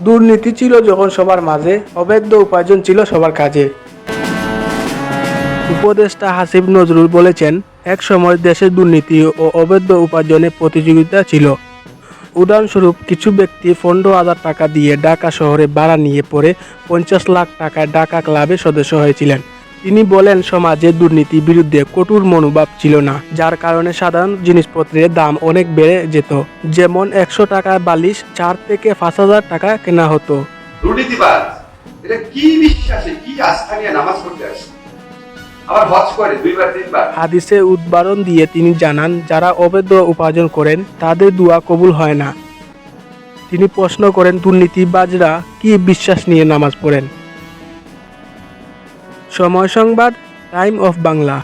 দুর্নীতি ছিল যখন সবার মাঝে, অবৈধ উপার্জন ছিল সবার কাজে উপদেষ্টা হাসিব নজরুল বলেছেন, এক সময় দেশে দুর্নীতি ও অবৈধ উপার্জনে প্রতিযোগিতা ছিল। উদাহরণস্বরূপ, কিছু ব্যক্তি পনেরো হাজার টাকা দিয়ে ঢাকা শহরে ভাড়া নিয়ে পরে পঞ্চাশ লাখ টাকায় ঢাকা ক্লাবে সদস্য হয়েছিলেন। তিনি বলেন সমাজে দুর্নীতির বিরুদ্ধে কঠোর মনোভাব ছিল না যার কারণে সাধারণ জিনিসপত্রের দাম অনেক বেড়ে যেত। যেমন একশো টাকার বালিশ চার থেকে পাঁচ হাজার টাকা কেনা হতো। দুর্নীতিবাজ এটা কি বিশ্বাসে কি আস্থা নিয়ে নামাজ পড়তে আসে আবার হজ করে দুইবার তিনবার। হাদিসে উদ্বারণ দিয়ে তিনি জানান যারা অবৈধ উপার্জন করেন তাদের দোয়া কবুল হয় না। তিনি প্রশ্ন করেন দুর্নীতিবাজরা কি বিশ্বাস নিয়ে নামাজ পড়েন? সময় সংবাদ টাইম অফ বাংলা